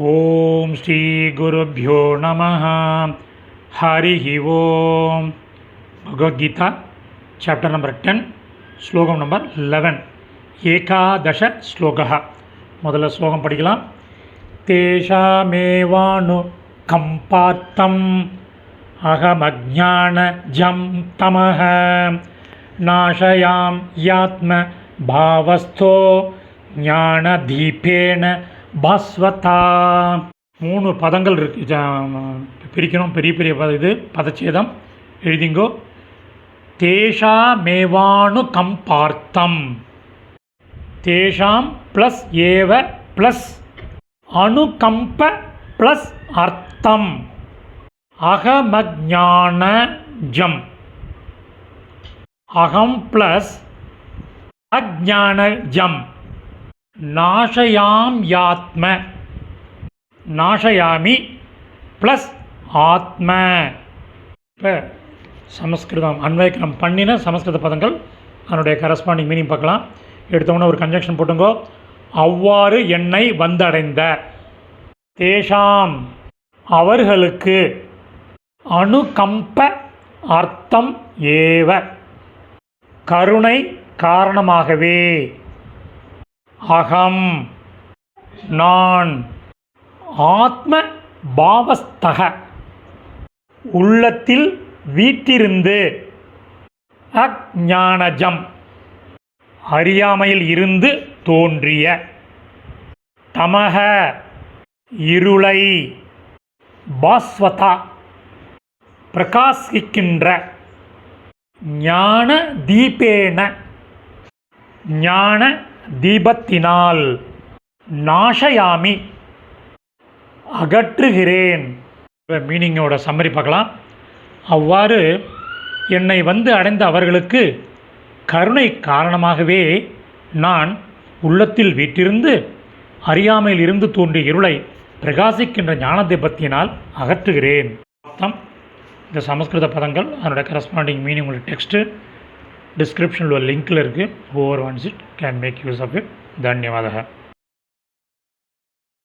ॐ श्रीगुरुभ्यो नमः। हरिः ओं भगवद्गीता चैप्टर नंबर टेन श्लोक नंबर लेवेन् एकादश श्लोकः। मलश्लोकं पठिलां तेषामेवानु कम्पात्तम् अहमज्ञानजं तमः। नाशयां यात्मभावस्थो ज्ञानदीपेण பாஸ்வதா. மூணு பதங்கள் இருக்கு. ஜ- பிரிக்கணும். பெரிய பெரிய பத இது பதச்சேதம். எழுதிங்கோ. தேஷாமேவானு கம்பார்த்தம் தேஷாம் ப்ளஸ் ஏவ ப்ளஸ் அணுகம்ப ப்ளஸ் அர்த்தம். அகமஜானஜம் அகம் ப்ளஸ் அஜானஜம் நாஷயாம் யாத்ம. நாஷயாமி ப்ளஸ் ஆத்ம. இப்போ சமஸ்கிருதம் அன்வயக்கரம் பண்ணின சமஸ்கிருத பதங்கள் அதனுடைய கரஸ்பாண்டிங் மீனிங் பார்க்கலாம். எடுத்தோன்னே ஒரு கன்ஜெக்ஷன் போட்டுங்கோ. அவ்வாறு என்னை வந்தடைந்த. தேஷாம் அவர்களுக்கு அணுகம்ப அர்த்தம் ஏவ. கருணை காரணமாகவே. அகம். நான். ஆத்ம பாவஸ்தக. உள்ளத்தில் வீற்றிருந்து. அஜானஜம் அறியாமையில் இருந்து தோன்றிய. தமக. இருளை. பாஸ்வதா. பிரகாசிக்கின்ற. ஞான தீபேன. ஞான தீபத்தினால் நாஷயாமி அகற்றுகிறேன். மீனிங்கோட சம்மரி பார்க்கலாம். அவ்வாறு என்னை வந்து அடைந்த அவர்களுக்கு கருணை காரணமாகவே நான் உள்ளத்தில் வீட்டிருந்து அறியாமையில் இருந்து தோன்றிய இருளை பிரகாசிக்கின்ற ஞான தீபத்தினால் அகற்றுகிறேன். அர்த்தம். இந்த சமஸ்கிருத பதங்கள் அதனோட கரஸ்பாண்டிங் மீனிங் உள்ள டெக்ஸ்ட்டு டிஸ்கிரிப்ஷனில் உள்ள லிங்க்கில் இருக்குது over once it can make use of it தன்யவாதக.